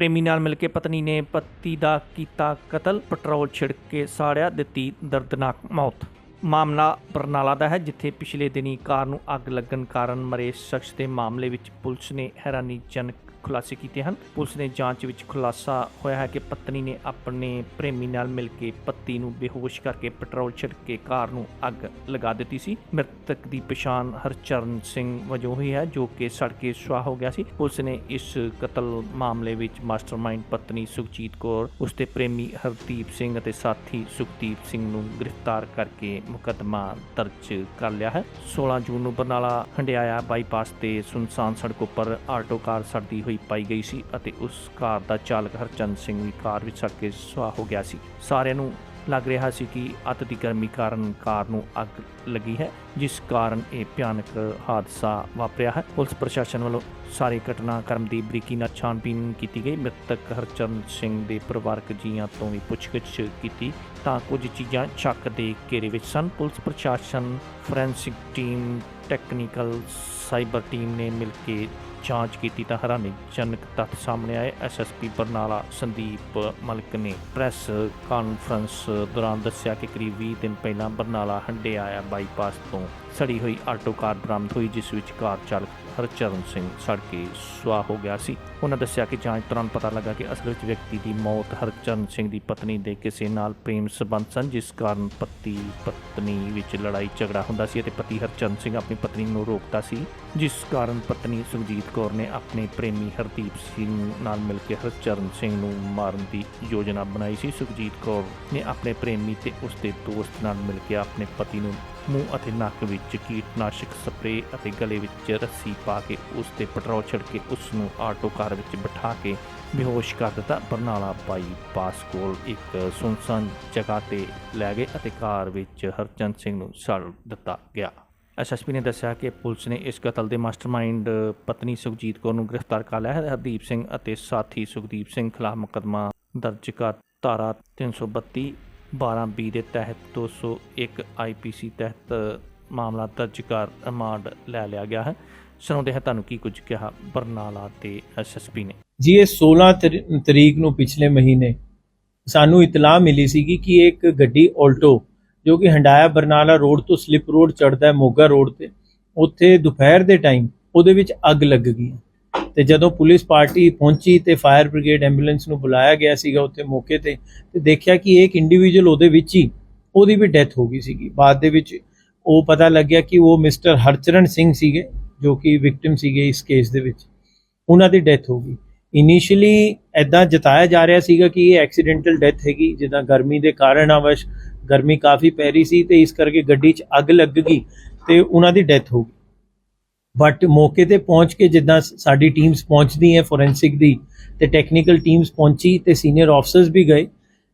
ਪ੍ਰੇਮੀ ਨਾਲ ਮਿਲ ਕੇ ਪਤਨੀ ਨੇ ਪਤੀ ਦਾ ਕੀਤਾ ਕਤਲ, ਪੈਟਰੋਲ ਛਿੜਕ ਕੇ ਸਾੜਿਆ, ਦਿੱਤੀ ਦਰਦਨਾਕ ਮੌਤ। ਮਾਮਲਾ ਬਰਨਾਲਾ ਦਾ ਹੈ, ਜਿੱਥੇ ਪਿਛਲੇ ਦਿਨੀ ਕਾਰ ਨੂੰ ਅੱਗ ਲੱਗਣ ਕਾਰਨ ਮਰੇ ਸ਼ਖਸ ਦੇ ਮਾਮਲੇ ਵਿੱਚ ਪੁਲਿਸ ਨੇ ਹੈਰਾਨੀਜਨਕ ਖੁਲਾਸੇ ਕੀਤੇ ਹਨ। ਪੁਲਿਸ ਨੇ ਜਾਂਚ ਵਿੱਚ ਖੁਲਾਸਾ ਹੋਇਆ ਹੈ ਕਿ ਪਤਨੀ ਨੇ ਆਪਣੇ ਪ੍ਰੇਮੀ ਨਾਲ ਮਿਲ ਕੇ ਪਤੀ ਨੂੰ ਬੇਹੋਸ਼ ਕਰਕੇ ਪੈਟਰੋਲ ਛਿੜਕ ਕੇ ਕਾਰ ਨੂੰ ਅੱਗ ਲਗਾ ਦਿੱਤੀ ਸੀ। ਮ੍ਰਿਤਕ ਦੀ ਪਛਾਣ ਹਰਚਰਨ ਸਿੰਘ ਵਜੋਂ ਹੋਈ ਹੈ, ਜੋ ਕਿ ਸੜ ਸੁਆਹ ਹੋ ਗਿਆ ਸੀ। ਪੁਲਿਸ ਨੇ ਇਸ ਕਤਲ ਮਾਮਲੇ ਵਿੱਚ ਮਾਸਟਰਮਾਈਂਡ ਪਤਨੀ ਸੁਖਜੀਤ ਕੌਰ, ਉਸ ਦੇ ਪ੍ਰੇਮੀ ਹਰਦੀਪ ਸਿੰਘ ਅਤੇ ਸਾਥੀ ਸੁਖਦੀਪ ਸਿੰਘ ਨੂੰ ਗ੍ਰਿਫਤਾਰ ਕਰਕੇ ਮੁਕੱਦਮਾ ਦਰਜ ਕਰ ਲਿਆ ਹੈ। 16 ਜੂਨ ਨੂੰ ਬਰਨਾਲਾ ਹੰਡਿਆਇਆ ਬਾਈਪਾਸ ਤੇ ਸੁਨਸਾਨ ਸੜਕ ਉੱਪਰ ਆਟੋ ਕਾਰ ਸੜਦੀ ਹੋਈ ਪਾਈ ਗਈ ਸੀ ਅਤੇ ਉਸ ਕਾਰ ਦਾ ਚਾਲਕ ਹਰਚੰਦ ਸਿੰਘ ਵੀ ਕਾਰ ਵਿੱਚ ਸੜ ਕੇ ਸੁਆਹ ਹੋ ਗਿਆ ਸੀ। ਸਾਰਿਆਂ ਨੂੰ ਲੱਗ ਰਿਹਾ ਸੀ ਕਿ ਅਤ ਦੀ ਗਰਮੀ ਕਾਰਨ ਕਾਰ ਨੂੰ ਅੱਗ ਲੱਗੀ ਹੈ, ਜਿਸ ਕਾਰਨ ਇਹ ਭਿਆਨਕ ਹਾਦਸਾ ਵਾਪਰਿਆ ਹੈ। ਪੁਲਿਸ ਪ੍ਰਸ਼ਾਸਨ ਵੱਲੋਂ ਸਾਰੇ ਘਟਨਾਕ੍ਰਮ ਦੀ ਬਰੀਕੀ ਨਾਲ ਛਾਣਬੀਨ ਕੀਤੀ ਗਈ। ਮ੍ਰਿਤਕ ਹਰਚਰਨ ਸਿੰਘ ਦੇ ਪਰਿਵਾਰਕ ਜੀਆਂ ਤੋਂ ਵੀ ਪੁੱਛਗਿੱਛ ਕੀਤੀ ਤਾਂ ਕੁਝ ਚੀਜ਼ਾਂ ਸ਼ੱਕ ਦੇ ਘੇਰੇ ਵਿੱਚ ਸਨ। ਪੁਲਿਸ ਪ੍ਰਸ਼ਾਸਨ forensic team, technical cyber team ਨੇ ਮਿਲ ਕੇ ਜਾਂਚ ਕੀਤੀ ਤਾਂ ਹੈਰਾਨੀਜਨਕ ਤੱਥ ਸਾਹਮਣੇ ਆਏ। ਐਸਐਸਪੀ ਬਰਨਾਲਾ ਸੰਦੀਪ ਮਲਕ ਨੇ ਪ੍ਰੈਸ ਕਾਨਫਰੰਸ ਦੌਰਾਨ ਦੱਸਿਆ ਕਿ ਕਰੀਬ 20 ਦਿਨ ਪਹਿਲਾਂ ਬਰਨਾਲਾ ਹੰਡਿਆਇਆ ਬਾਈਪਾਸ ਤੋਂ ਸੜੀ ਹੋਈ ਆਟੋ ਕਾਰ ਬਰਾਮਦ ਹੋਈ, ਜਿਸ ਵਿੱਚ ਕਾਰ ਚਾਲਕ ਹਰਚਰਨ ਸਿੰਘ ਸੜ ਸੁਆਹ ਹੋ ਗਿਆ ਸੀ। ਉਹਨਾਂ ਦੱਸਿਆ ਕਿ ਜਾਂਚ ਦੌਰਾਨ ਪਤਾ ਲੱਗਾ ਕਿ ਅਸਲ ਵਿੱਚ ਵਿਅਕਤੀ ਦੀ ਮੌਤ ਹਰਚਰਨ ਸਿੰਘ ਦੀ ਪਤਨੀ ਦੇ ਕਿਸੇ ਨਾਲ ਪ੍ਰੇਮ ਸੰਬੰਧ ਸਨ, ਜਿਸ ਕਾਰਨ ਪਤੀ ਪਤਨੀ ਵਿੱਚ ਲੜਾਈ ਝਗੜਾ ਹੁੰਦਾ ਸੀ ਅਤੇ ਪਤੀ ਹਰਚਰਨ ਸਿੰਘ ਆਪਣੀ ਪਤਨੀ ਨੂੰ ਰੋਕਦਾ ਸੀ, ਜਿਸ ਕਾਰਨ ਪਤਨੀ ਸੁਖਜੀਤ ਕੌਰ ਨੇ ਆਪਣੇ ਪ੍ਰੇਮੀ ਹਰਦੀਪ ਸਿੰਘ ਨਾਲ ਮਿਲ ਕੇ ਹਰਚਰਨ ਸਿੰਘ ਨੂੰ ਮਾਰਨ ਦੀ ਯੋਜਨਾ ਬਣਾਈ ਸੀ। ਸੁਖਜੀਤ ਕੌਰ ਨੇ ਆਪਣੇ ਪ੍ਰੇਮੀ ਤੇ ਉਸ ਦੇ ਦੋਸਤ ਨਾਲ ਮਿਲ ਕੇ ਆਪਣੇ ਪਤੀ ਨੂੰ ਮੂੰਹ ਅਤੇ ਨੱਕ ਵਿੱਚ ਕੀਟਨਾਸ਼ਕ ਸਪਰੇਅ ਅਤੇ ਗਲੇ ਵਿੱਚ ਰੱਸੀ ਪਾ ਕੇ ਉਸ ਤੇ ਪੈਟਰੋਲ ਛਿੜਕ ਕੇ ਉਸ ਨੂੰ ਆਟੋ ਕਾਰ ਵਿੱਚ ਬਿਠਾ ਕੇ ਬੇਹੋਸ਼ ਕਰ ਦਿੱਤਾ। ਬਰਨਾਲਾ ਬਾਈਪਾਸ ਕੋਲ ਇੱਕ ਸੁਨਸਾਨ ਜਗ੍ਹਾ ਤੇ ਲੈ ਗਏ ਅਤੇ ਕਾਰ ਵਿੱਚ ਹਰਚੰਦ ਸਿੰਘ ਨੂੰ ਸਾੜ ਦਿੱਤਾ ਗਿਆ। ਐਸਐਸਪੀ ਨੇ ਦੱਸਿਆ ਕਿ ਪੁਲਿਸ ਨੇ ਇਸ ਕਤਲ ਦੇ ਮਾਸਟਰਮਾਈਂਡ ਪਤਨੀ ਸੁਖਜੀਤ ਕੌਰ ਨੂੰ ਗ੍ਰਿਫਤਾਰ ਕਰ ਲਿਆ ਹੈ। ਹਰਦੀਪ ਸਿੰਘ ਅਤੇ ਸਾਥੀ ਸੁਖਦੀਪ ਸਿੰਘ ਖਿਲਾਫ ਮੁਕੱਦਮਾ ਦਰਜ ਕਰ ਧਾਰਾ 332 12 ਦੇ ਤਹਿਤ 201 ਆਈਪੀਸੀ ਤਹਿਤ ਮਾਮਲਾ ਦਰਜ ਕਰ ਰਿਮਾਂਡ ਲੈ ਲਿਆ ਗਿਆ ਹੈ। ਸੁਣਾਉਂਦੇ ਹੈ ਤੁਹਾਨੂੰ ਕੀ ਕੁਝ ਕਿਹਾ ਬਰਨਾਲਾ ਤੇ ਐਸਐਸਪੀ ਨੇ। ਜੀ, ਇਹ 16 ਤਰੀਕ ਨੂੰ ਪਿਛਲੇ ਮਹੀਨੇ ਸਾਨੂੰ ਇਤਲਾਹ ਮਿਲੀ ਸੀਗੀ ਕਿ ਇੱਕ ਗੱਡੀ ਆਲਟੋ ਜੋ ਕਿ ਹੰਡਾਇਆ ਬਰਨਾਲਾ ਰੋਡ ਤੋਂ ਸਲਿਪ ਰੋਡ ਚੜਦਾ ਹੈ ਮੋਗਾ ਰੋਡ ਤੇ, ਉੱਥੇ ਦੁਪਹਿਰ ਦੇ ਟਾਈਮ ਉਹਦੇ ਵਿੱਚ ਅੱਗ ਲੱਗ ਗਈ ਤੇ ਜਦੋਂ ਪੁਲਿਸ ਪਾਰਟੀ ਪਹੁੰਚੀ ਤੇ ਫਾਇਰ ਬ੍ਰਿਗੇਡ ਐਂਬੂਲੈਂਸ ਨੂੰ ਬੁਲਾਇਆ ਗਿਆ ਸੀਗਾ ਉੱਥੇ ਮੌਕੇ ਤੇ ਤੇ ਦੇਖਿਆ ਕਿ ਇੱਕ ਇੰਡੀਵਿਜੂਅਲ ਉਹਦੇ ਵਿੱਚ ਹੀ ਉਹਦੀ ਵੀ ਡੈਥ ਹੋ ਗਈ ਸੀਗੀ। ਬਾਅਦ ਦੇ ਵਿੱਚ ਉਹ ਪਤਾ ਲੱਗਿਆ ਕਿ ਉਹ ਮਿਸਟਰ ਹਰਚਰਨ ਸਿੰਘ ਸੀਗੇ, ਜੋ ਕਿ ਵਿਕਟਿਮ ਸੀਗੇ ਇਸ ਕੇਸ ਦੇ ਵਿੱਚ। ਉਹਨਾਂ ਦੀ ਡੈਥ ਹੋ ਗਈ। ਇਨੀਸ਼ੀਅਲੀ ਐਦਾਂ ਜਤਾਇਆ ਜਾ ਰਿਹਾ ਸੀਗਾ ਕਿ ਇਹ ਐਕਸੀਡੈਂਟਲ ਡੈਥ ਹੈਗੀ, ਜਿੱਦਾਂ ਗਰਮੀ ਦੇ ਕਾਰਨ ਆਵਸ਼ ਗਰਮੀ ਕਾਫੀ ਪੈ ਰਹੀ ਸੀ ਤੇ ਇਸ ਕਰਕੇ ਗੱਡੀ 'ਚ ਅੱਗ ਲੱਗ ਗਈ ਤੇ ਉਹਨਾਂ ਦੀ ਡੈਥ ਹੋ ਗਈ। ਬਟ ਮੌਕੇ ਤੇ ਪਹੁੰਚ ਕੇ ਜਿੱਦਾਂ ਸਾਡੀ ਟੀਮਸ ਪਹੁੰਚਦੀ ਹੈ ਫੋਰੈਂਸਿਕ ਦੀ ਤੇ ਟੈਕਨੀਕਲ ਟੀਮਸ ਪਹੁੰਚੀ ਤੇ ਸੀਨੀਅਰ ਆਫਸਰਸ ਵੀ ਗਏ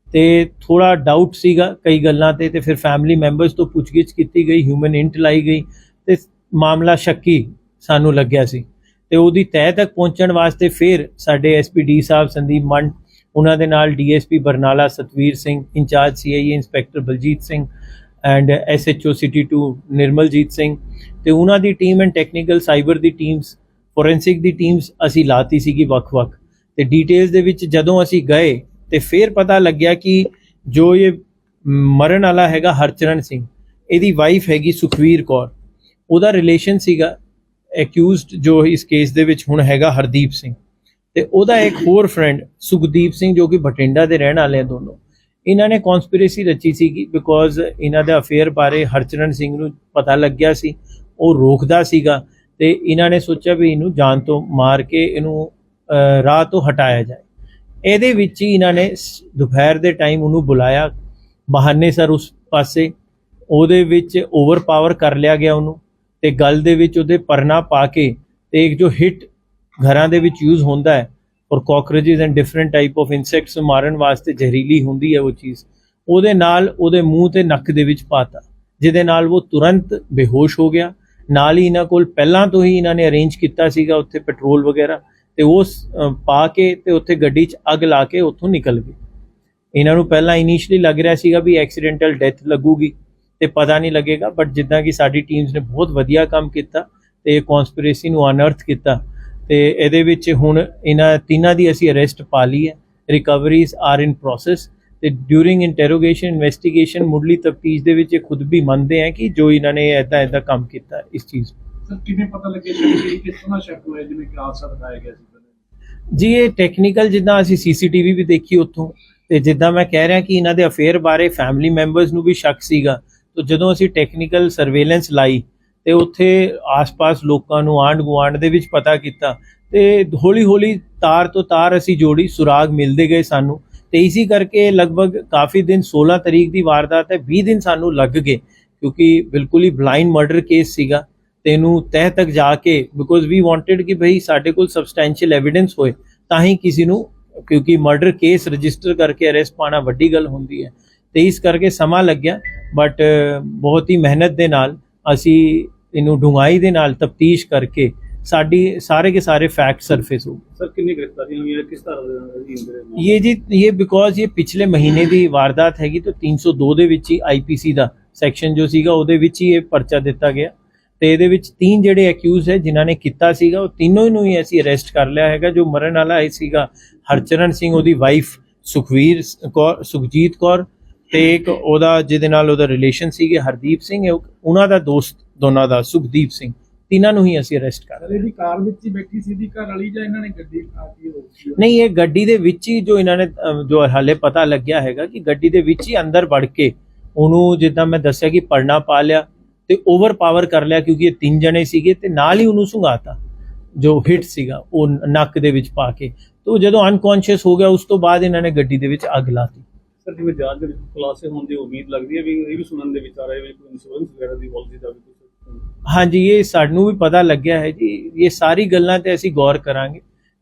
ਤੇ ਥੋੜਾ ਡਾਊਟ ਸੀਗਾ ਕਈ ਗੱਲਾਂ ਤੇ ਤੇ ਫਿਰ ਫੈਮਿਲੀ ਮੈਂਬਰਸ ਤੋਂ ਪੁੱਛਗਿੱਛ ਕੀਤੀ ਗਈ ਹਿਊਮਨ ਇੰਟ ਲਾਈ ਗਈ ਤੇ ਮਾਮਲਾ ਸ਼ੱਕੀ ਸਾਨੂੰ ਲੱਗਿਆ ਸੀ ਤੇ ਉਹਦੀ ਤਹਿ ਤੱਕ ਪਹੁੰਚਣ ਵਾਸਤੇ ਫਿਰ ਸਾਡੇ ਐਸਪੀਡੀ ਸਾਹਿਬ ਸੰਦੀਪ ਮੰਡ ਉਹਨਾਂ ਦੇ ਨਾਲ DSP Barnala Satvir Singh, incharge CIA inspector Baljit Singh and SHO city 2 Nirmaljit Singh ਤੇ ਉਹਨਾਂ ਦੀ ਟੀਮ ਐਂਡ ਟੈਕਨੀਕਲ ਸਾਈਬਰ ਦੀ ਟੀਮਸ ਫੋਰੈਂਸਿਕ ਦੀ ਟੀਮਸ ਅਸੀਂ ਲਾਤੀ ਸੀਗੀ ਵੱਖ-ਵੱਖ। ਤੇ ਡੀਟੇਲਸ ਦੇ ਵਿੱਚ ਜਦੋਂ ਅਸੀਂ ਗਏ ਤੇ ਫਿਰ ਪਤਾ ਲੱਗਿਆ ਕਿ ਜੋ ਇਹ ਮਰਨ ਵਾਲਾ ਹੈਗਾ ਹਰਚਰਨ ਸਿੰਘ, ਇਹਦੀ ਵਾਈਫ ਹੈਗੀ ਸੁਖਵੀਰ ਕੌਰ। ਉਹਦਾ ਰਿਲੇਸ਼ਨ ਸੀਗਾ ਐਕਿਊਜ਼ਡ ਜੋ ਇਸ ਕੇਸ ਦੇ ਵਿੱਚ ਹੁਣ ਹੈਗਾ ਹਰਦੀਪ ਸਿੰਘ। ਤੇ ਉਹਦਾ ਇੱਕ ਹੋਰ ਫਰੈਂਡ ਸੁਖਦੀਪ ਸਿੰਘ ਜੋ ਕਿ ਬਠਿੰਡਾ ਦੇ ਰਹਿਣ ਵਾਲੇ ਆ ਦੋਨੋਂ, ਇਹਨਾਂ ਨੇ ਕਨਸਪੀਰੇਸੀ ਰਚੀ ਸੀਗੀ ਬਿਕੋਜ਼ ਇਹਨਾਂ ਦੇ ਅਫੇਅਰ ਬਾਰੇ ਹਰਚਰਨ ਸਿੰਘ ਨੂੰ ਪਤਾ ਲੱਗਿਆ ਸੀ, ਉਹ ਰੋਕਦਾ ਸੀਗਾ ਤੇ ਇਹਨਾਂ ਨੇ ਸੋਚਿਆ ਵੀ ਇਹਨੂੰ ਜਾਨ ਤੋਂ ਮਾਰ ਕੇ ਇਹਨੂੰ ਰਾਹ ਤੋਂ ਹਟਾਇਆ ਜਾਏ। ਇਹਦੇ ਵਿੱਚ ਹੀ ਇਹਨਾਂ ਨੇ ਦੁਪਹਿਰ ਦੇ ਟਾਈਮ ਉਹਨੂੰ ਬੁਲਾਇਆ, ਬਹਾਨੇ ਸਰ ਉਸ ਪਾਸੇ, ਉਹਦੇ ਵਿੱਚ ਓਵਰਪਾਵਰ ਕਰ ਲਿਆ ਗਿਆ ਉਹਨੂੰ ਤੇ ਗੱਲ ਦੇ ਵਿੱਚ ਉਹਦੇ ਪਰਨਾ ਪਾ ਕੇ ਤੇ ਇੱਕ ਜੋ ਹਿੱਟ ਘਰਾਂ ਦੇ ਵਿੱਚ ਯੂਜ਼ ਹੁੰਦਾ ਹੈ ਔਰ cockroaches and different type of insects ਮਾਰਨ ਵਾਸਤੇ ਜ਼ਹਿਰੀਲੀ ਹੁੰਦੀ ਹੈ ਉਹ ਚੀਜ਼। ਉਹਦੇ ਨਾਲ ਉਹਦੇ ਮੂੰਹ ਤੇ ਨੱਕ ਦੇ ਵਿੱਚ ਪਾਤਾ, ਜਿਹਦੇ ਨਾਲ ਉਹ ਤੁਰੰਤ ਬੇਹੋਸ਼ ਹੋ ਗਿਆ। ਨਾਲ ਹੀ ਇਹਨਾਂ ਕੋਲ ਪਹਿਲਾਂ ਤੋਂ ਹੀ ਇਹਨਾਂ ਨੇ ਅਰੇਂਜ ਕੀਤਾ ਸੀਗਾ ਉੱਥੇ ਪੈਟਰੋਲ ਵਗੈਰਾ ਤੇ ਉਹ ਪਾ ਕੇ ਤੇ ਉੱਥੇ ਗੱਡੀ 'ਚ ਅੱਗ ਲਾ ਕੇ ਉੱਥੋਂ ਨਿਕਲ ਗਏ। ਇਹਨਾਂ ਨੂੰ ਪਹਿਲਾਂ ਇਨੀਸ਼ੀਅਲੀ ਲੱਗ ਰਿਹਾ ਸੀਗਾ ਵੀ ਐਕਸੀਡੈਂਟਲ ਡੈਥ ਲੱਗੂਗੀ ਤੇ ਪਤਾ ਨਹੀਂ ਲੱਗੇਗਾ ਬਟ ਜਿੱਦਾਂ ਕਿ ਸਾਡੀ ਟੀਮਸ ਨੇ ਬਹੁਤ ਵਧੀਆ ਕੰਮ ਕੀਤਾ ਤੇ ਇਹ ਕਨਸਪੀਰੇਸੀ ਨੂੰ ਅਨਅਰਥ ਕੀਤਾ ਤੇ ਇਹਦੇ ਵਿੱਚ ਹੁਣ ਇਹਨਾਂ ਤਿੰਨਾਂ ਦੀ ਅਸੀਂ ਅਰੈਸਟ ਪਾ ਲਈ ਹੈ। ਰਿਕਵਰੀਜ਼ ਆਰ ਇਨ ਪ੍ਰੋਸੈਸ ਤੇ ਡਿਊਰਿੰਗ ਇੰਟਰੋਗੇਸ਼ਨ ਇਨਵੈਸਟੀਗੇਸ਼ਨ ਮੁੱਢਲੀ ਤਫਤੀਸ਼ ਦੇ ਵਿੱਚ ਇਹ ਖੁਦ ਵੀ ਮੰਨਦੇ ਹੈ ਕਿ ਜੋ ਇਹਨਾਂ ਨੇ ਐਦਾਂ ਐਦਾਂ ਕੰਮ ਕੀਤਾ ਇਸ ਚੀਜ਼ ਸਰ ਕਿਵੇਂ ਪਤਾ ਲੱਗਿਆ ਕਿ ਦਾ ਸ਼ੱਕ ਹੋਇਆ ਜਿਵੇਂ ਕਿ ਹਾਦਸਾ ਦਿਖਾਇਆ ਗਿਆ ਸੀ ਜੀ ਇਹ ਟੈਕਨੀਕਲ ਜਿੱਦਾਂ ਅਸੀਂ ਸੀਸੀਟੀਵੀ ਵੀ ਦੇਖੀ ਉੱਥੋਂ ਤੇ ਜਿੱਦਾਂ ਮੈਂ ਕਹਿ ਰਿਹਾ ਕਿ ਇਹਨਾਂ ਦੇ ਅਫੇਅਰ ਬਾਰੇ ਫੈਮਿਲੀ ਮੈਂਬਰਸ ਨੂੰ ਵੀ ਸ਼ੱਕ ਸੀਗਾ। ਤਾਂ ਜਦੋਂ ਅਸੀਂ ਟੈਕਨੀਕਲ ਸਰਵੇਲੈਂਸ ਲਾਈ ਤੇ ਉੱਥੇ ਆਸ-ਪਾਸ ਲੋਕਾਂ ਨੂੰ ਆਂਢ ਗੁਆਂਢ ਦੇ ਵਿੱਚ ਪਤਾ ਕੀਤਾ ਤੇ ਹੌਲੀ-ਹੌਲੀ ਤਾਰ ਤੋਂ ਤਾਰ ਅਸੀਂ ਜੋੜੀ, ਸੁਰਾਗ ਮਿਲਦੇ ਗਏ ਸਾਨੂੰ ਤੇ ਇਸੇ ਕਰਕੇ ਲਗਭਗ ਕਾਫੀ ਦਿਨ 16 ਤਰੀਕ ਦੀ ਵਾਰਦਾਤ ਹੈ 20 ਦਿਨ ਸਾਨੂੰ ਲੱਗ ਗਏ ਕਿਉਂਕਿ ਬਿਲਕੁਲ ਹੀ ਬਲਾਈਂਡ ਮਰਡਰ ਕੇਸ ਸੀਗਾ ਤੇ ਇਹਨੂੰ ਤਹਿ ਤੱਕ ਜਾ ਕੇ ਬਿਕੋਜ਼ ਵੀ ਵਾਂਟਡ ਕਿ ਭਈ ਸਾਡੇ ਕੋਲ ਸਬਸਟੈਂਸ਼ੀਅਲ ਐਵੀਡੈਂਸ ਹੋਏ ਤਾਂ ਹੀ ਕਿਸੇ ਨੂੰ ਕਿਉਂਕਿ ਮਰਡਰ ਕੇਸ ਰਜਿਸਟਰ ਕਰਕੇ ਅਰੈਸਟ ਪਾਣਾ ਵੱਡੀ ਗੱਲ ਹੁੰਦੀ ਹੈ ਤੇ ਇਸ ਕਰਕੇ ਸਮਾਂ ਲੱਗਿਆ ਬਟ ਬਹੁਤ ਹੀ ਮਿਹਨਤ ਦੇ ਨਾਲ ਅਸੀਂ ਇਹਨੂੰ ਡੂੰਘਾਈ ਦੇ ਨਾਲ ਤਫਤੀਸ਼ ਕਰਕੇ ਸਾਡੀ ਸਾਰੇ ਕੇ ਸਾਰੇ ਫੈਕਟ ਸਰਫੇਸ ਹੋ ਗਏ ਸਰ ਕਿੰਨੀ ਗ੍ਰਿਫਤਾਰੀਆਂ ਹੋਈਆਂ ਕਿਸ ਤਰ੍ਹਾਂ ਦੇ ਅਧੀਨ ਦੇ ਰਹੇ ये जी ये ਬਿਕੋਜ਼ ਇਹ ਪਿਛਲੇ ਮਹੀਨੇ ਦੀ ਵਾਰਦਾਤ ਹੈਗੀ ਤਾਂ 302 ਦੇ ਵਿੱਚ ਹੀ ਆਈਪੀਸੀ ਦਾ ਸੈਕਸ਼ਨ ਜੋ ਸੀਗਾ ਉਹਦੇ ਵਿੱਚ ਹੀ ਇਹ ਪਰਚਾ ਦਿੱਤਾ ਗਿਆ ਤੇ ਇਹਦੇ ਵਿੱਚ ਤਿੰਨ ਜਿਹੜੇ ਅਕਿਊਜ਼ ਹੈ ਜਿਨ੍ਹਾਂ ਨੇ ਕੀਤਾ ਸੀਗਾ ਉਹ ਤਿੰਨੋਂ ਨੂੰ ਹੀ ਅਸੀਂ ਅਰੈਸਟ ਕਰ ਲਿਆ ਹੈਗਾ ਜੋ ਮਰਨ ਵਾਲਾ ਇਹ ਸੀਗਾ ਹਰਚਰਨ ਸਿੰਘ ਉਹਦੀ ਵਾਈਫ ਸੁਖਵੀਰ ਸ- ਕੌਰ ਸੁਖਜੀਤ ਕੌਰ ਤੇ ਇੱਕ ਉਹਦਾ ਜਿਹਦੇ ਨਾਲ ਉਹਦਾ ਰਿਲੇਸ਼ਨ ਸੀਗੇ ਹਰਦੀਪ ਸਿੰਘ ਉਹਨਾਂ ਦਾ ਦੋਸਤ ਦੋਨਾਂ ਦਾ ਸੁਖਦੀਪ ਸਿੰਘ ਤਿੰਨਾਂ ਨੂੰ ਹੀ ਅਸੀਂ ਅਰੈਸਟ ਕਰ ਸਰ ਇਹਦੀ ਕਾਰ ਵਿੱਚ ਹੀ ਬੈਠੀ ਸੀ ਦੀ ਘਰ ਵਾਲੀ ਜਾਂ ਇਹਨਾਂ ਨੇ ਗੱਡੀ ਆਤੀ ਹੋਈ ਨਹੀਂ ਇਹ ਗੱਡੀ ਦੇ ਵਿੱਚ ਹੀ ਜੋ ਇਹਨਾਂ ਨੇ ਜੋ ਹਾਲੇ ਪਤਾ ਲੱਗਿਆ ਹੈਗਾ ਕਿ ਗੱਡੀ ਦੇ ਵਿੱਚ ਹੀ ਅੰਦਰ ਵੜ ਕੇ ਉਹਨੂੰ ਜਿੱਦਾਂ ਮੈਂ ਦੱਸਿਆ ਕਿ ਪੜਨਾ ਪਾ ਲਿਆ ਤੇ ਓਵਰ ਪਾਵਰ ਕਰ ਲਿਆ ਕਿਉਂਕਿ ਇਹ ਤਿੰਨ ਜਣੇ ਸੀਗੇ ਤੇ ਨਾਲ ਹੀ ਉਹਨੂੰ ਸੁੰਘਾਤਾ ਜੋ ਹਿੱਟ ਸੀਗਾ ਉਹ ਨੱਕ ਦੇ ਵਿੱਚ ਪਾ ਕੇ। ਤੇ ਜਦੋਂ ਅਨਕੌਂਸ਼ੀਅਸ ਹੋ ਗਿਆ ਉਸ ਤੋਂ ਬਾਅਦ ਇਹਨਾਂ ਨੇ ਗੱਡੀ ਦੇ ਵਿੱਚ ਅੱਗ ਲਾਤੀ। ਸਰ ਜਿਵੇਂ ਜਾਂਚ ਦੇ ਵਿੱਚ ਖੁਲਾਸੇ ਹੋਣ ਦੀ ਉਮੀਦ ਲੱਗਦੀ ਹੈ ਵੀ ਇਹ ਵੀ ਸੁਣਨ ਦੇ ਵਿੱਚ ਆ ਰਿਹਾ ਹੈ ਵੀ ਕੋਈ ਇੰਸ਼ੋਰੈਂਸ ਵਗੈਰਾ ਦੀ ਪਾਲਿਸੀ ਦਾ ਵੀ ਕੁਝ ਹਾਂਜੀ ਇਹ ਸਾਨੂੰ ਵੀ ਪਤਾ ਲੱਗਿਆ ਹੈ ਜੀ। ਇਹ ਸਾਰੀ ਗੱਲਾਂ ਤੇ ਅਸੀਂ ਗੌਰ ਕਰਾਂਗੇ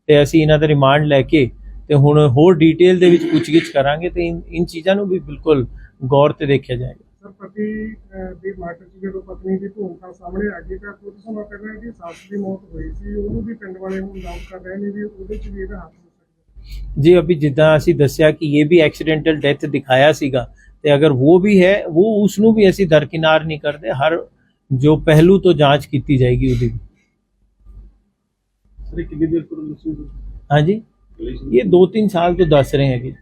ਤੇ ਅਸੀਂ ਇਹਨਾਂ ਦਾ ਰਿਮਾਂਡ ਲੈ ਕੇ ਤੇ ਹੁਣ ਹੋਰ ਡਿਟੇਲ ਦੇ ਵਿੱਚ ਪੁੱਛਗਿੱਛ ਕਰਾਂਗੇ ਤੇ ਇਨ ਚੀਜ਼ਾਂ ਨੂੰ ਵੀ ਬਿਲਕੁਲ ਗੌਰ ਤੇ ਦੇਖਿਆ ਜਾਏਗਾ। ਸਰ ਪਤੀ ਦੀ ਮਰਡਰ ਚ ਜਦੋਂ ਪਤਨੀ ਦੀ ਭੂਮਿਕਾ ਸਾਹਮਣੇ ਆ ਗਈ ਤਾਂ ਕੁਝ ਸਮਾਂ ਪਹਿਲਾਂ ਕਿ ਸੱਸ ਦੀ ਮੌਤ ਹੋਈ ਸੀ। ਉਹਨੂੰ ਵੀ ਪਿੰਡ ਵਾਲੇ ਨੂੰ ਲਾਉ ਕਰ ਰਹੇ ਨੇ ਵੀ ਉਹਦੇ ਚ ਵੀ ਇਹਦਾ ਹੱਥ ਜੀ ਅਭੀ ਜਿੱਦਾਂ ਅਸੀਂ ਦੱਸਿਆ ਕਿ ਇਹ ਵੀ ਐਕਸੀਡੈਂਟਲ ਡੈਥ ਦਿਖਾਇਆ ਸੀਗਾ ਤੇ ਅਗਰ ਉਹ ਵੀ ਹੈ ਉਹ ਉਸ ਨੂੰ ਵੀ ਅਸੀਂ ਦਰਕਿਨਾਰ ਨਹੀਂ ਕਰਦੇ ਹਰ ਜੋ ਪਹਿਲੂ ਤੋਂ ਜਾਂਚ ਕੀਤੀ ਜਾਏਗੀ ਉਹਦੀ। ਸਰ ਇਹ ਕਿੰਨੀ ਦੇਰ ਤੋਂ ਦੱਸੋ ਹਾਂਜੀ? ਇਹ 2-3 ਸਾਲ ਤੋਂ ਦੱਸ ਰਹੇ ਹੈਗੇ।